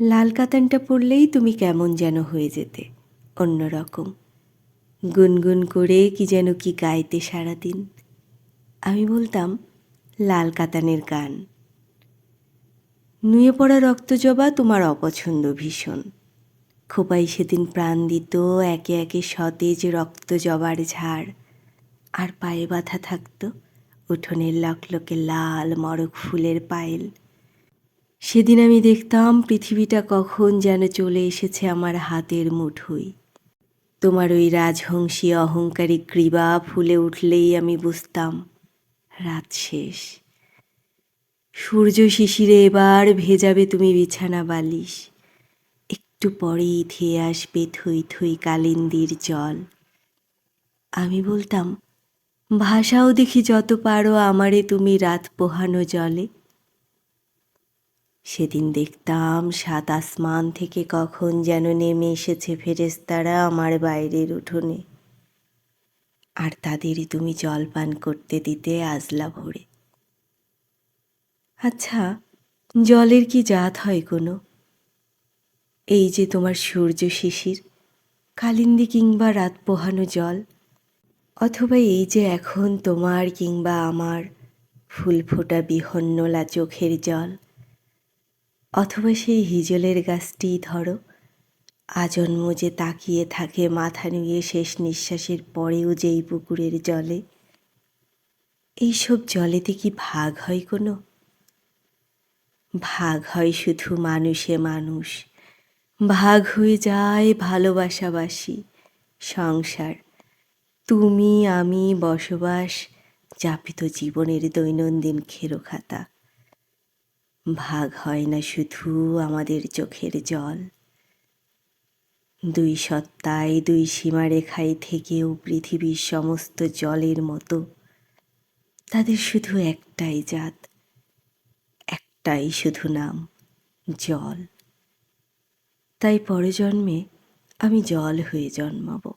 লাল কাতানটা পরলেই তুমি কেমন যেন হয়ে যেতে, অন্যরকম। গুনগুন করে কি যেন কি গাইতে সারাদিন। আমি বলতাম, লাল কাতানের গান। নুয়ে পড়া রক্তজবা তোমার অপছন্দ ভীষণ। খোপাই সেদিন প্রাণ দিত একে একে সতেজ রক্ত জবার ঝাড়। আর পায়ে বাঁধা থাকতো উঠোনের লকলকে লাল মরক ফুলের পায়েল। সেদিন আমি দেখতাম পৃথিবীটা কখন যেন চলে এসেছে আমার হাতের মুঠোয়। তোমার ওই রাজহংসী অহংকারী গ্রীবা ফুলে উঠলেই আমি বুঝতাম, রাত শেষ। সূর্য শিশিরে এবার ভেজাবে তুমি বিছানা বালিশ। একটু পরেই ধেয়ে আসবে থই থই কালিন্দির জল। আমি বলতাম, ভাষাও দেখি যত পারো আমারে তুমি রাত পোহানো জলে। সেদিন দেখতাম সাত আসমান থেকে কখন যেন নেমে এসেছে ফেরেস্তারা আমার বাইরের উঠোনে। আর তাদেরই তুমি জল পান করতে দিতে আজলা ভরে। আচ্ছা জলের কি জাত হয় কোনো? এই যে তোমার সূর্য শিশির, কালিন্দি কিংবা রাত পোহানো জল, অথবা এই যে এখন তোমার কিংবা আমার ফুল ফোটা বিহন্নলা চোখের জল। অথবা সেই হিজলের গাছটিই ধরো। আজন্ম যে তাকিয়ে থাকে মাথা নুয়ে শেষ নিঃশ্বাসের পরেও যেই পুকুরের জলে। এইসব জলেতে কি ভাগ হয় কোনো? ভাগ হয় শুধু মানুষে মানুষ। ভাগ হয়ে যায় ভালোবাসাবাসি। সংসার। তুমি, আমি, বসবাস, যাপিত জীবনের দৈনন্দিন খেরোখাতা ভাগ হয় না শুধু আমাদের চোখের জল। দুই সত্তায় দুই সীমারেখায় থেকেও পৃথিবীর সমস্ত জলের মতো, তাদের শুধু একটাই জাত, একটাই শুধু নাম, জল। তাই পরজন্মে আমি জল হয়ে জন্মাবো।